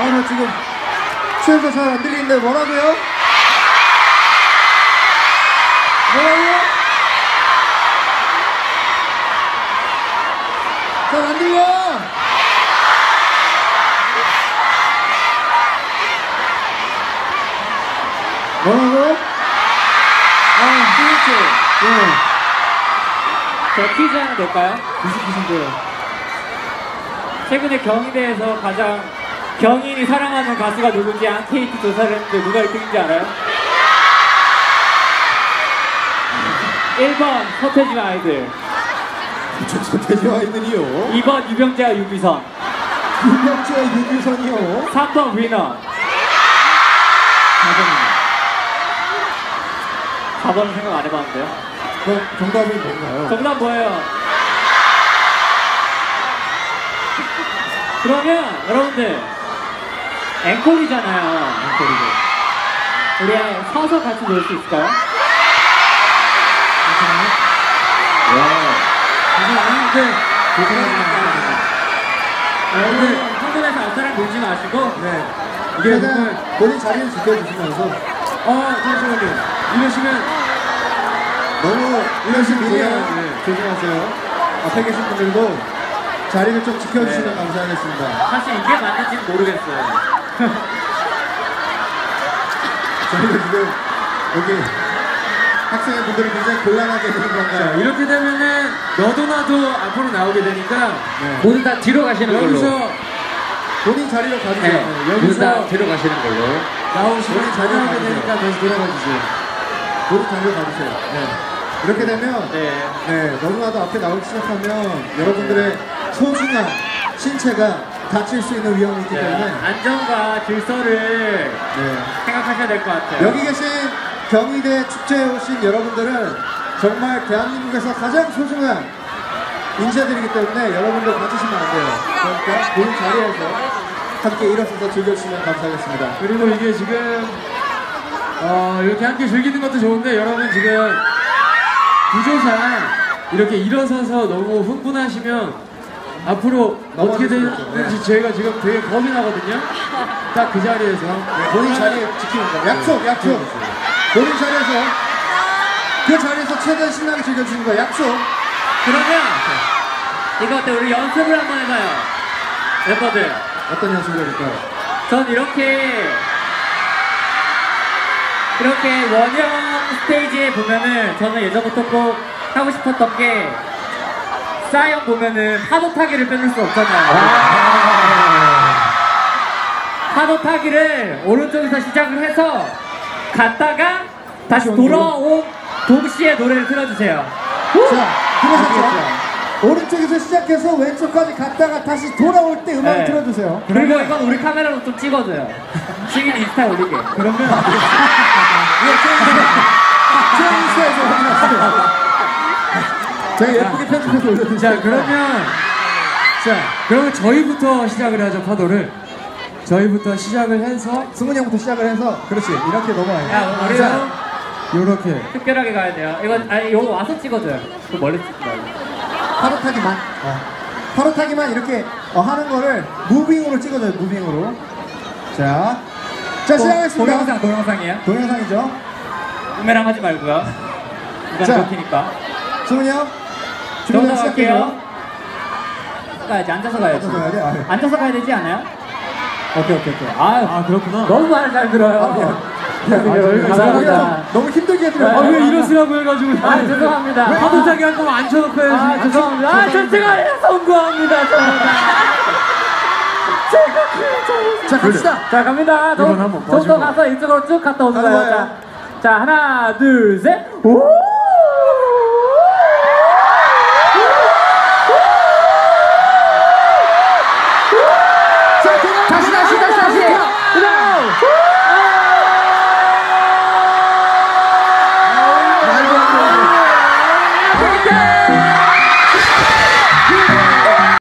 아, 나 지금 취해서 잘 안 들리는데 뭐라고요? 뭐라고요? 잘 안 들려! 뭐라고? 아, 그렇죠. 네. 저 퀴즈 하나 낼까요? 무슨 퀴즈인데요? 최근에 경희대에서 가장 경인이 사랑하는 가수가 누군지 앙케이트 조사를 했는데 누가 1등인지 알아요? 1번 서태지 아이들 저 돼지와 있는이요. 2번 유병재와 유비선 유명주와 유규선이요. 3번 위너 4번은 생각 안 해봤는데요 그럼 정답이 뭔가요? 정답 뭐예요? 그러면 여러분들 앵콜이잖아요 앵콜이고 우리 서서 같이 놀 수 있을까요? 괜찮아요? 네 여러분 한국에서 앞사람 놀지 마시고 네. 이게 정말- 본인 자리를 지켜주시면서 어, 잠시만요. 이러시면 너무 이러신 미디어 네. 조심하세요. 앞에 계신 분들도 자리를 좀 지켜주시면 네. 감사하겠습니다. 사실 이게 맞는지는 모르겠어요 저희가 지금 여기 학생의 분들이 굉장히 곤란하게 되는 자, 건가요? 이렇게 되면은 너도 나도 앞으로 나오게 되니까 네. 모두 다 뒤로 가시는 걸로. 여기서 본인 자리로 가주세요. 네, 네, 모두 다 여기서 뒤로 가시는 걸로. 나오시면 우리 자녀 자녀하게 가주세요. 되니까 다시 돌아가 주세요. 본인 자리로 가주세요. 네. 이렇게 되면 네 네, 너무나도 앞에 나오기 시작하면 여러분들의 소중한 신체가 다칠 수 있는 위험이 있기 때문에 네, 안전과 질서를 네. 생각하셔야 될 것 같아요 여기 계신 경희대 축제에 오신 여러분들은 정말 대한민국에서 가장 소중한 인재들이기 때문에 여러분들 다치시면 안 돼요. 그러니까 본인 자리에서 함께 일어서서 즐겨주시면 감사하겠습니다. 그리고 이게 지금 어, 이렇게 함께 즐기는 것도 좋은데 여러분 지금 구조상 이렇게 일어서서 너무 흥분하시면 앞으로 어떻게. 되는지 저희가 지금 되게 겁이 나거든요. 딱 그 자리에서 본인 자리에 지키는 거. 약속, 약속. 본인 자리에서 그 자리에서 최대한 신나게 즐겨주는 거 약속. 그러면 이거 어때 우리 연습을 한번 해봐요 멤버들 어떤 연습을 해볼까요? 전 이렇게 이렇게 원형 스테이지에 보면은 저는 예전부터 꼭 하고 싶었던 게 싸형 보면은 파도 타기를 빼놓을 수 없잖아요. 파도 타기를 오른쪽에서 시작을 해서 갔다가 다시 돌아온 동시에 노래를 틀어주세요. 자, 들으셨죠? 오른쪽에서 시작해서 왼쪽까지 갔다가 다시 돌아올 때 음악을 네. 틀어주세요. 그리고 이건 우리 카메라로 좀 찍어줘요. 승인 인스타에 올리게. 그러면 트레이스에서 확인하세요. 제가 예쁘게 편집해서 올려드릴게요. 자 그러면 자 그러면 저희부터 시작을 하죠 파도를 저희부터 시작을 해서 승훈이 형부터 시작을 해서 그렇지 이렇게 넘어와요. 야, 우리 자, 요렇게 특별하게 가야 돼요. 이건 아니 이거 와서 찍어줘요. 그 멀리 찍지 말고. 파로 타기만. 어. 파로 타기만 이렇게 어, 하는 거를 무빙으로 찍어줘요. 무빙으로. 자, 자 시작하겠습니다. 동영상 동영상이에요. 동영상이죠. 부메랑 하지 말고요. 이건 자. 좋기니까. 승훈이 형. 정답 시작해요. 할게요. 가야지 앉아서 가야지. 앉아서 가야 돼? 아, 네. 앉아서 가야 되지 않아요? 오케이 오케이 오케이. 아, 아 그렇구나 너무 말을 잘 들어요. 아, 미안. 여기가 감사합니다. 있습니다. 너무 힘들게 해드려요. 아 왜 이러시라고 해가지고 아 죄송합니다. 파도 타기 할 거면 앉혀놓고 해야지 아 죄송합니다. 아 전체가 성공합니다. 저는. 자 갑시다. 자 갑니다. 좀더. 가서 이쪽으로 쭉 갔다 오는 거예요. 자 하나 둘 셋. 오!